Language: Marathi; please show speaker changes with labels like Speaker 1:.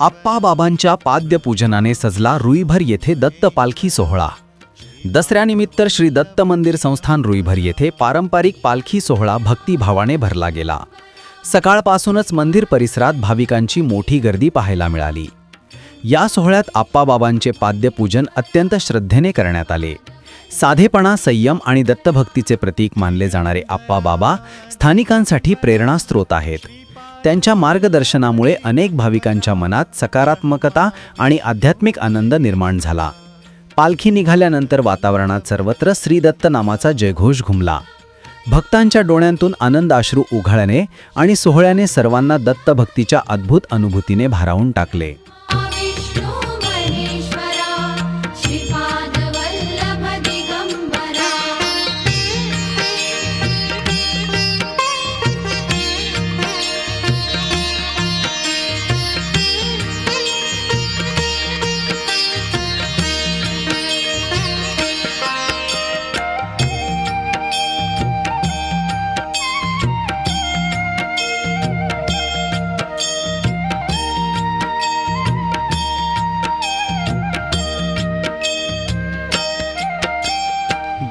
Speaker 1: आप्पाबाबांच्या पाद्यपूजनाने सजला रुईभर येथे दत्त पालखी सोहळा. दसऱ्यानिमित्त श्री दत्त मंदिर संस्थान रुईभर येथे पारंपरिक पालखी सोहळा भक्तिभावाने भरला गेला. सकाळपासूनच मंदिर परिसरात भाविकांची मोठी गर्दी पाहायला मिळाली. या सोहळ्यात आप्पाबाबांचे पाद्यपूजन अत्यंत श्रद्धेने करण्यात आले. साधेपणा संयम आणि दत्तभक्तीचे प्रतीक मानले जाणारे आप्पाबाबा स्थानिकांसाठी प्रेरणास्त्रोत आहेत. त्यांच्या मार्गदर्शनामुळे अनेक भाविकांच्या मनात सकारात्मकता आणि आध्यात्मिक आनंद निर्माण झाला. पालखी निघाल्यानंतर वातावरणात सर्वत्र श्रीदत्त नामाचा जयघोष घुमला. भक्तांच्या डोळ्यांतून आनंद अश्रू उघळणे आणि सोहळ्याने सर्वांना दत्तभक्तीच्या अद्भुत अनुभूतीने भारावून टाकले.